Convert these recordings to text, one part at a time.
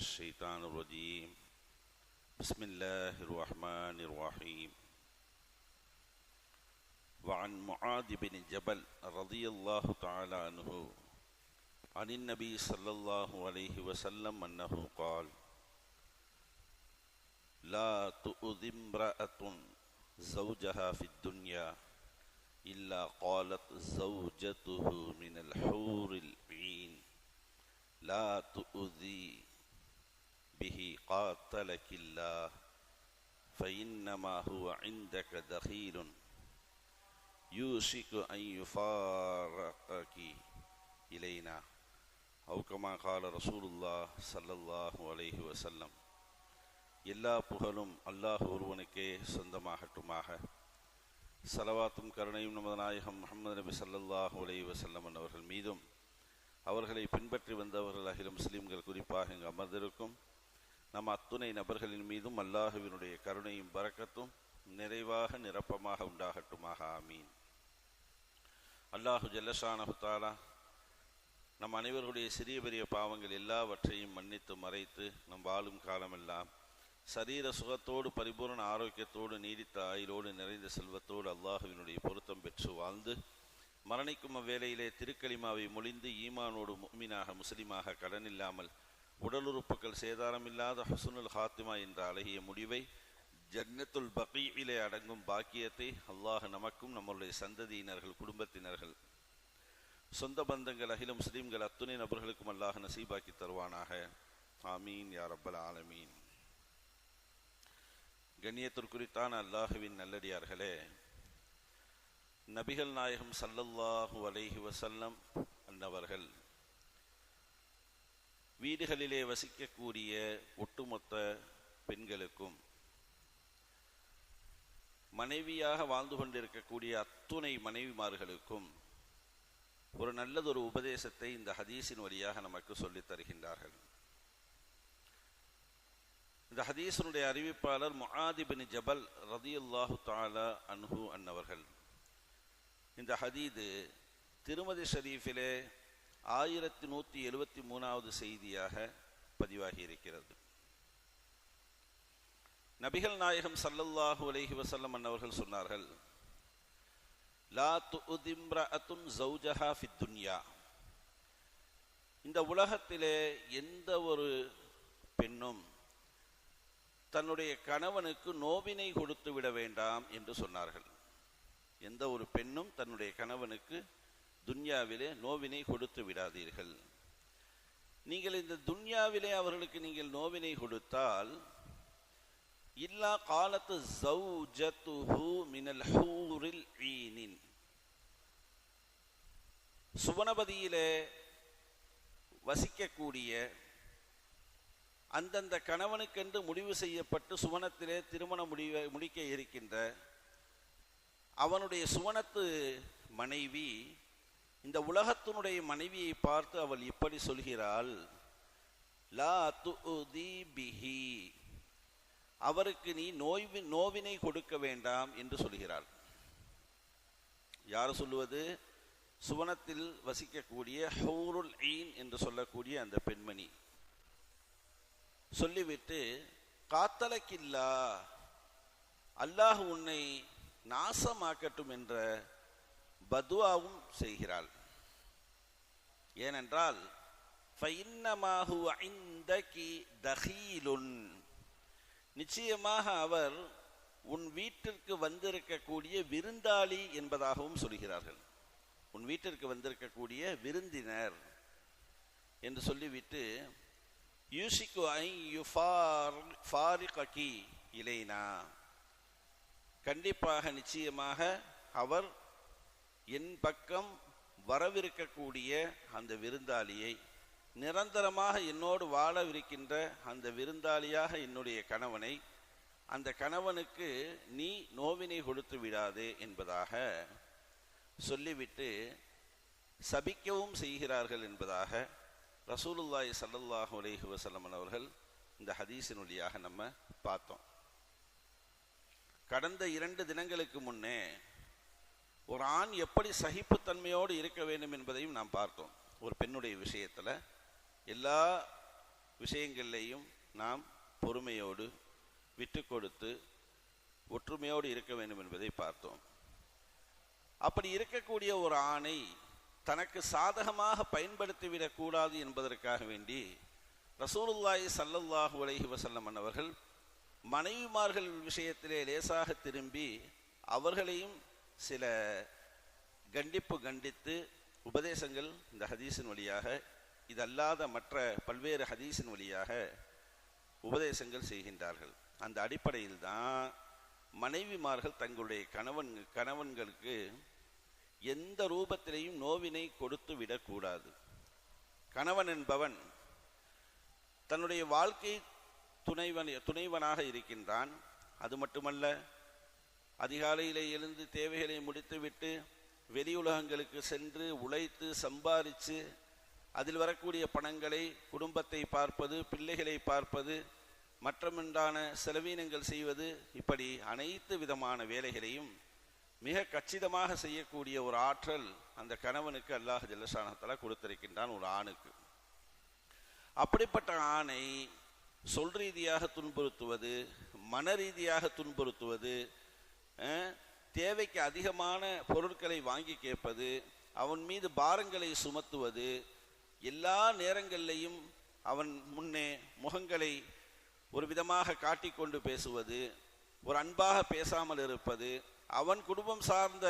الشيطان الرجيم. بسم الله الرحمن الرحيم. وعن معاذ بن جبل رضي الله تعالى عنه عن النبي صلى الله عليه وسلم أنه قال لا تؤذي امرأة زوجها في الدنيا إلا قالت زوجته من الحور العين. لا تؤذي به قاتلك الله فإنما هو عندك دخيل يوشك أن يفارقك إلينا أو كما قال رسول الله صلى الله عليه وسلم எல்லா புகழும் அல்லாஹ் ஒருவனுக்கே சொந்தமாகட்டுமாக சலவாத்தும் கருணையும் நமது நாயகம் முகமது நபி சல்லல்லாஹு அலைஹி வஸல்லம் அவர்கள் மீதும் அவர்களை பின்பற்றி வந்தவர்கள் அகில முஸ்லீம்கள் குறிப்பாக இங்கு அமர்ந்திருக்கும் நம் அத்துணை நபர்களின் மீதும் அல்லாஹுவினுடைய கருணையும் பறக்கத்தும் நிறைவாக நிரப்பமாக உண்டாகட்டுமாக. ஆமீன். அல்லாஹு ஜல்லஷானஹு தாலா நம் அனைவருடைய சிறிய பெரிய பாவங்கள் எல்லாவற்றையும் மன்னித்து மறைத்து நம் வாழும் காலமெல்லாம் சரீர சுகத்தோடு பரிபூர்ண ஆரோக்கியத்தோடு நீடித்த ஆயுளோடு நிறைந்த செல்வத்தோடு அல்லாஹுவினுடைய பொருத்தம் பெற்று வாழ்ந்து மரணிக்கும் அவ்வேளையிலே திருக்களிமாவை மொழிந்து ஈமானோடு முக்மீனாக முஸ்லிமாக கடனில்லாமல் உடல் உறுப்புகள் சேதாரமில்லாத ஹசுனுல் ஹாத்திமா என்ற அழகிய முடிவை ஜன்னத்துல் பகீவிலே அடங்கும் பாக்கியத்தை அல்லாஹ் நமக்கும் நம்முடைய சந்ததியினர்கள் குடும்பத்தினர்கள் சொந்த பந்தங்கள் அகில முஸ்லீம்கள் அத்துணை நபர்களுக்கும் அல்லாஹ் நசீபாக்கி தருவானாக. ஆமீன் யார் அப்பல் ஆலமீன். கண்ணியத்திற்குறித்தான அல்லாஹுவின் நல்லடியார்களே நபிகள் நாயகம் சல்லல்லாஹு அலைஹி வசல்லம் அன்னவர்கள் வீடுகளிலே வசிக்கக்கூடிய ஒட்டுமொத்த பெண்களுக்கும் மனைவியாக வாழ்ந்து கொண்டிருக்கக்கூடிய அத்துணை மனைவிமார்களுக்கும் ஒரு நல்லதொரு உபதேசத்தை இந்த ஹதீஸின் வழியாக நமக்கு சொல்லித் தருகின்றார்கள். இந்த ஹதீஸனுடைய அறிவிப்பாளர் முஆதிபின் ஜபல் ரதியுல்லாஹு தாலா அன்ஹு அன்னவர்கள். இந்த ஹதீது திருமதி ஷரீஃபிலே ஆயிரத்தி நூற்றி எழுபத்தி மூணாவது செய்தியாக பதிவாகி இருக்கிறது நபிகள் நாயகம் சல்லல்லாஹு அலஹி வசல்லம் அன்னவர்கள் சொன்னார்கள் லா துதிம்ரஅத்துன் ஜௌஜஹா ஃபித்துன்யா இந்த உலகத்திலே எந்த ஒரு பெண்ணும் தன்னுடைய கணவனுக்கு நோவினை கொடுத்து விட வேண்டாம் என்று சொன்னார்கள். எந்த ஒரு பெண்ணும் தன்னுடைய கணவனுக்கு துன்யாவிலே நோவினை கொடுத்து விடாதீர்கள். நீங்கள் இந்த துன்யாவிலே அவர்களுக்கு நீங்கள் நோவினை கொடுத்தால் இல்லா காலத்து ஜௌஜத்துஹு மினல் ஹூரில் ஈனின். சுவனபதியிலே வசிக்கக்கூடிய அந்தந்த கணவனுக்கென்று முடிவு செய்யப்பட்டு சுவனத்திலே திருமண முடிவை முடிக்க இருக்கின்ற அவனுடைய சுவனத்து மனைவி இந்த உலகத்தினுடைய மனைவியை பார்த்து அவள் இப்படி சொல்கிறாள் லா பிஹி. அவருக்கு நீ நோய்வு நோவினை கொடுக்க வேண்டாம் என்று சொல்கிறாள். யார் சொல்லுவது? சுவனத்தில் வசிக்கக்கூடிய ஹவுருல் ஈன் என்று சொல்லக்கூடிய அந்த பெண்மணி. சொல்லிவிட்டு காத்தலக்கில்லா அல்லாஹ் உன்னை நாசமாக்கட்டும் என்ற பதுவாவும் செய்கிறாள். ஏனென்றால் நிச்சயமாக அவர் உன் வீட்டிற்கு வந்திருக்கக்கூடிய விருந்தாளி என்பதாகவும் சொல்கிறார்கள். உன் வீட்டிற்கு வந்திருக்கக்கூடிய விருந்தினர் என்று சொல்லிவிட்டு யூசிக்கு ஐ யுஃபாரிகி இலைனா. கண்டிப்பாக நிச்சயமாக அவர் என் பக்கம் வரவிருக்கக்கூடிய அந்த விருந்தாளியை நிரந்தரமாக என்னோடு வாழவிருக்கின்ற அந்த விருந்தாளியாக என்னுடைய கணவனை அந்த கணவனுக்கு நீ நோவினை கொடுத்து விடாதே என்பதாக சொல்லிவிட்டு சபிக்கவும் செய்கிறார்கள் என்பதாக ரசூலுல்லாய் சல்லல்லாஹு அலேஹி வசலமன் அவர்கள் இந்த ஹதீஸின் வழியாக நம்ம பார்த்தோம். கடந்த இரண்டு தினங்களுக்கு முன்னே ஒரு ஆண் எப்படி சகிப்புத்தன்மையோடு இருக்க வேண்டும் என்பதையும் நாம் பார்த்தோம். ஒரு பெண்ணுடைய விஷயத்தில் எல்லா விஷயங்கள்லேயும் நாம் பொறுமையோடு விட்டு கொடுத்து ஒற்றுமையோடு இருக்க வேண்டும் என்பதை பார்த்தோம். அப்படி இருக்கக்கூடிய ஒரு ஆணை தனக்கு சாதகமாக பயன்படுத்திவிடக்கூடாது என்பதற்காக வேண்டி ரசூலுல்லாய் சல்லல்லாஹு அலைஹி வஸல்லம் அவர்கள் மனைவிமார்கள் விஷயத்திலே லேசாக திரும்பி அவர்களையும் சில கண்டிப்பு கண்டித்து உபதேசங்கள் இந்த ஹதீஸின் வழியாக இதல்லாத மற்ற பல்வேறு ஹதீஸின் வழியாக உபதேசங்கள் செய்கின்றார்கள். அந்த அடிப்படையில் தான் மனைவிமார்கள் தங்களுடைய கணவன் கணவன்களுக்கு எந்த ரூபத்திலையும் நோவினை கொடுத்து விடக்கூடாது. கணவன் என்பவன் தன்னுடைய வாழ்க்கை துணைவன் துணைவனாக இருக்கின்றான். அது மட்டுமல்ல அதிகாலையிலே எழுந்து தேவைகளை முடித்துவிட்டு வெளியுலகங்களுக்கு சென்று உழைத்து சம்பாதிச்சு அதில் வரக்கூடிய பணங்களை குடும்பத்தை பார்ப்பது பிள்ளைகளை பார்ப்பது மற்றமுண்டான செலவீனங்கள் செய்வது இப்படி அனைத்து விதமான வேலைகளையும் மிக கச்சிதமாக செய்யக்கூடிய ஒரு ஆற்றல் அந்த கணவனுக்கு அல்லாஹ் ஜல்லஷானத்தலா கொடுத்திருக்கின்றான் ஒரு ஆணுக்கு. அப்படிப்பட்ட ஆணை சொல் ரீதியாக துன்புறுத்துவது மன ரீதியாக துன்புறுத்துவது தேவைக்கு அதிகமான பொருட்களை வாங்கி கேட்பது அவன் மீது பாரங்களை சுமத்துவது எல்லா நேரங்களிலையும் அவன் முன்னே முகங்களை ஒரு விதமாக காட்டிக்கொண்டு பேசுவது ஒரு அன்பாக பேசாமல் இருப்பது அவன் குடும்பம் சார்ந்த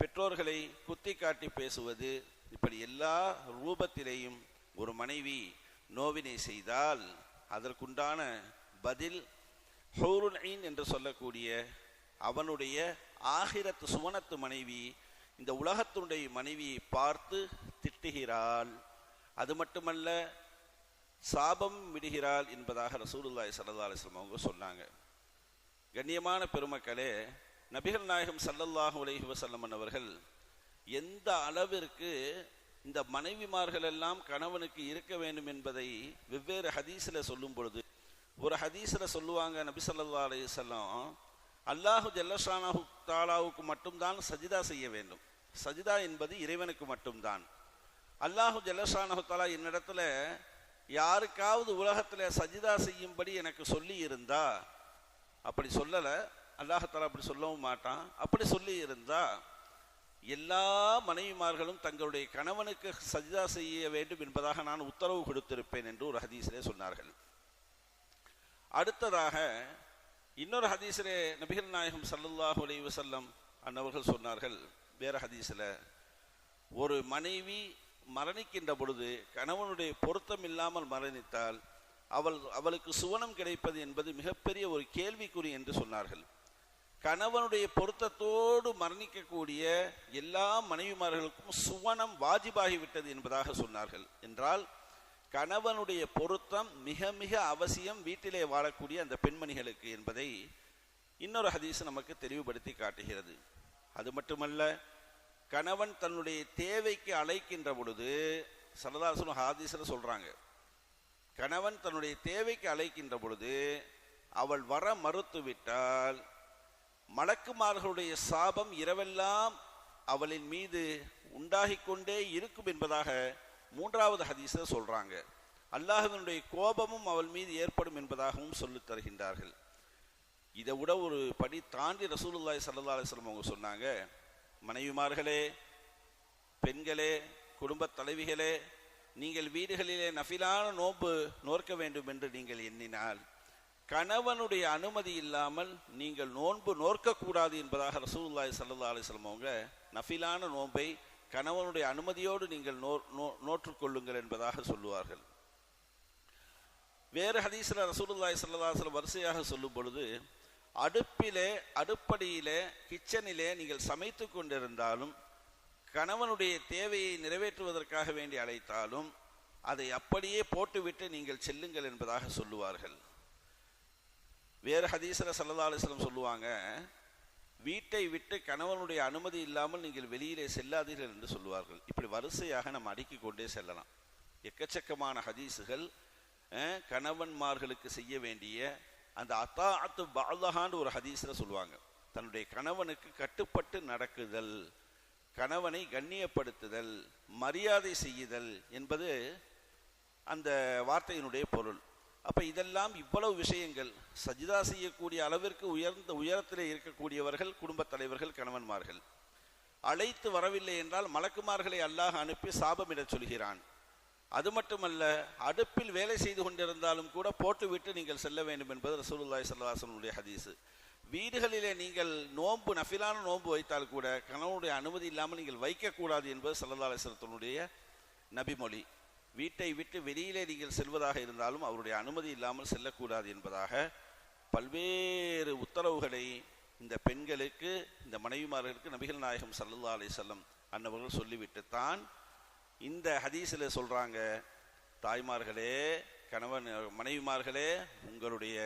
பெற்றோர்களை குத்தி காட்டி பேசுவது இப்படி எல்லா ரூபத்திலேயும் ஒரு மனைவி நோவினை செய்தால் அதற்குண்டான பதில் ஹவுருன் என்று சொல்லக்கூடிய அவனுடைய ஆகிரத்து சுவனத்து மனைவி இந்த உலகத்தினுடைய மனைவியை பார்த்து திட்டுகிறாள். அது மட்டுமல்ல சாபம் விடுகிறாள் என்பதாக ரசூலுல்லாய் சல்லா அலைஹி அவங்க சொன்னாங்க. கண்ணியமான பெருமக்களே நபிகள் நாயகம் சல்லல்லாஹு உலகி வசல்லமன் அவர்கள் எந்த அளவிற்கு இந்த மனைவிமார்கள் எல்லாம் கணவனுக்கு இருக்க வேண்டும் என்பதை வெவ்வேறு ஹதீஸில் சொல்லும் பொழுது ஒரு ஹதீஸில் சொல்லுவாங்க நபி ஸல்லல்லாஹு அலையம் அல்லாஹு ஜல்லஷானாஹு தாலாவுக்கு மட்டும்தான் சஜிதா செய்ய வேண்டும். சஜிதா என்பது இறைவனுக்கு மட்டும்தான். அல்லாஹு ஜல்லஷானாஹு தாலா என்னிடத்துல யாருக்காவது உலகத்தில் சஜிதா செய்யும்படி எனக்கு சொல்லி இருந்தா அப்படி சொல்லலை. அல்லாஹாலா அப்படி சொல்லவும் மாட்டான். அப்படி சொல்லி இருந்தா எல்லா மனைவிமார்களும் தங்களுடைய கணவனுக்கு சஜிதா செய்ய வேண்டும் என்பதாக நான் உத்தரவு கொடுத்திருப்பேன் என்று ஒரு ஹதீஸிலே சொன்னார்கள். அடுத்ததாக இன்னொரு ஹதீஸில் நபிகள் நாயகம் சல்லுல்லாஹு அலி வசல்லம் அன்னவர்கள் சொன்னார்கள். வேற ஹதீஸில் ஒரு மனைவி மரணிக்கின்ற பொழுது கணவனுடைய பொருத்தம் இல்லாமல் மரணித்தால் அவள் அவளுக்கு சுவனம் கிடைப்பது என்பது மிகப்பெரிய ஒரு கேள்விக்குறி என்று சொன்னார்கள். கணவனுடைய பொருத்தத்தோடு மரணிக்கக்கூடிய எல்லா மனைவிமார்களுக்கும் சுவனம் வாஜிபாகிவிட்டது என்பதாக சொன்னார்கள். என்றால் கணவனுடைய பொருத்தம் மிக மிக அவசியம் வீட்டிலே வாழக்கூடிய அந்த பெண்மணிகளுக்கு என்பதை இன்னொரு ஹதீஸ் நமக்கு தெளிவுபடுத்தி காட்டுகிறது. அது மட்டுமல்ல கணவன் தன்னுடைய தேவைக்கு அழைக்கின்ற பொழுது சரதாசன் ஹாதீஸில் சொல்றாங்க. கணவன் தன்னுடைய தேவைக்கு அழைக்கின்ற பொழுது அவள் வர மறுத்துவிட்டால் மலக்குமார்களுடைய சாபம் இரவெல்லாம் அவளின் மீது உண்டாகிக்கொண்டே இருக்கும் என்பதாக மூன்றாவது ஹதீஸை சொல்றாங்க. அல்லாஹ்வினுடைய கோபமும் அவள் மீது ஏற்படும் என்பதாகவும் சொல்லி தருகின்றார்கள். இதை விட ஒரு படி தாண்டி ரசூலுல்லாய் சல்லா அலிஸ்லம் அவங்க சொன்னாங்க மனைவிமார்களே பெண்களே குடும்பத் தலைவிகளே நீங்கள் வீடுகளிலே நஃபிலான நோன்பு நோர்க்க வேண்டும் என்று நீங்கள் எண்ணினால் கணவனுடைய அனுமதி இல்லாமல் நீங்கள் நோன்பு நோர்க்கக்கூடாது என்பதாக ரசூலுல்லாஹி சல்லா அலிஸ்லம் அவங்க நஃபிலான நோன்பை கணவனுடைய அனுமதியோடு நீங்கள் நோ நோ- நோற்றுக்கொள்ளுங்கள் என்பதாக சொல்லுவார்கள். வேறு ஹதீஸ்ல ரசூலுல்லாய் ஸல்லல்லாஹு வரிசையாக சொல்லும் பொழுது அடுப்பிலே அடுப்படியிலே கிச்சனிலே நீங்கள் சமைத்து கொண்டிருந்தாலும் கணவனுடைய தேவையை நிறைவேற்றுவதற்காக வேண்டி அழைத்தாலும் அதை அப்படியே போட்டுவிட்டு நீங்கள் செல்லுங்கள் என்பதாக சொல்லுவார்கள். வேறு ஹதீஸ்ர ஸல்லல்லாஹு சொல்லுவாங்க வீட்டை விட்டு கணவனுடைய அனுமதி இல்லாமல் நீங்கள் வெளியிலே செல்லாதீர்கள் என்று சொல்லுவார்கள். இப்படி வரிசையாக நம்ம அடுக்கிக் கொண்டே செல்லலாம். எக்கச்சக்கமான ஹதீஸுகள் கணவன்மார்களுக்கு செய்ய வேண்டிய அந்த அத்தாஅத்து பாலஹான்னு ஒரு ஹதீஸில் சொல்லுவாங்க. தன்னுடைய கணவனுக்கு கட்டுப்பட்டு நடக்குதல் கணவனை கண்ணியப்படுத்துதல் மரியாதை செய்யுதல் என்பது அந்த வார்த்தையினுடைய பொருள். அப்போ இதெல்லாம் இவ்வளவு விஷயங்கள். சஜிதா செய்யக்கூடிய அளவிற்கு உயர்ந்த உயரத்தில் இருக்கக்கூடியவர்கள் குடும்பத் தலைவர்கள் கணவன்மார்கள். அழைத்து வரவில்லை என்றால் மலக்குமார்களை அல்லாஹ் அனுப்பி சாபமிடச் சொல்கிறான். அது மட்டுமல்ல அடுப்பில் வேலை செய்து கொண்டிருந்தாலும் கூட போட்டுவிட்டு நீங்கள் செல்ல வேண்டும் என்பது ரசூலுல்லாய் ஸல்லல்லாஹு ஹதீஸு. வீடுகளிலே நீங்கள் நோன்பு நஃபிலான நோன்பு வைத்தால் கூட கணவனுடைய அனுமதி இல்லாமல் நீங்கள் வைக்கக்கூடாது என்பது சல்லல்லா அலிஸ்லத்தினுடைய நபிமொழி. வீட்டை விட்டு வெளியிலே நீங்கள் செல்வதாக இருந்தாலும் அவருடைய அனுமதி இல்லாமல் செல்லக்கூடாது என்பதாக பல்வேறு உத்தரவுகளை இந்த பெண்களுக்கு இந்த மனைவிமார்களுக்கு நபிகள் நாயகம் சல்லா அலி செல்லம் அன்னவர்கள் சொல்லிவிட்டு தான் இந்த ஹதீஸில் சொல்றாங்க தாய்மார்களே கணவன் மனைவிமார்களே உங்களுடைய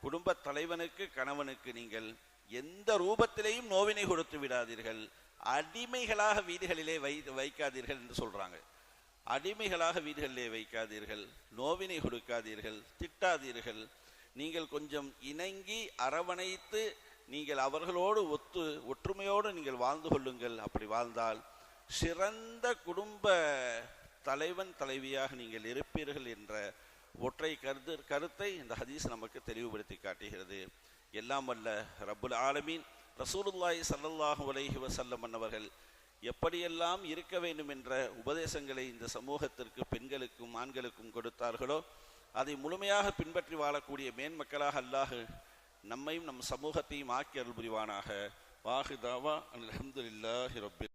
குடும்ப தலைவனுக்கு கணவனுக்கு நீங்கள் எந்த ரூபத்திலேயும் நோவினை கொடுத்து விடாதீர்கள். அடிமைகளாக வீடுகளிலே வை வைக்காதீர்கள் என்று சொல்கிறாங்க அடிமைகளாக வீடுகளிலே வைக்காதீர்கள் நோவினை கொடுக்காதீர்கள் திட்டாதீர்கள். நீங்கள் கொஞ்சம் இணங்கி அரவணைத்து நீங்கள் அவர்களோடு ஒத்து ஒற்றுமையோடு நீங்கள் வாழ்ந்து கொள்ளுங்கள். அப்படி வாழ்ந்தால் சிறந்த குடும்ப தலைவன் தலைவியாக நீங்கள் இருப்பீர்கள் என்ற ஒற்றை கருத்து கருத்தை இந்த ஹதீஸ் நமக்கு தெளிவுபடுத்தி காட்டுகிறது. எல்லாம் அல்ல ரபுல் ஆலமீன். ரசூலுல்லாய் ஸல்லல்லாஹு அலஹி வசல்லம் மன்னவர்கள் எப்படியெல்லாம் இருக்க வேண்டும் என்ற உபதேசங்களை இந்த சமூகத்திற்கு பெண்களுக்கும் ஆண்களுக்கும் கொடுத்தார்களோ அதை முழுமையாக பின்பற்றி வாழக்கூடிய மேன்மக்களாக அல்லாஹ் நம்மையும் நம் சமூகத்தையும் ஆக்கி அருள் புரிவானாக வாஹிதாவா அல்ஹம்துலில்லாஹி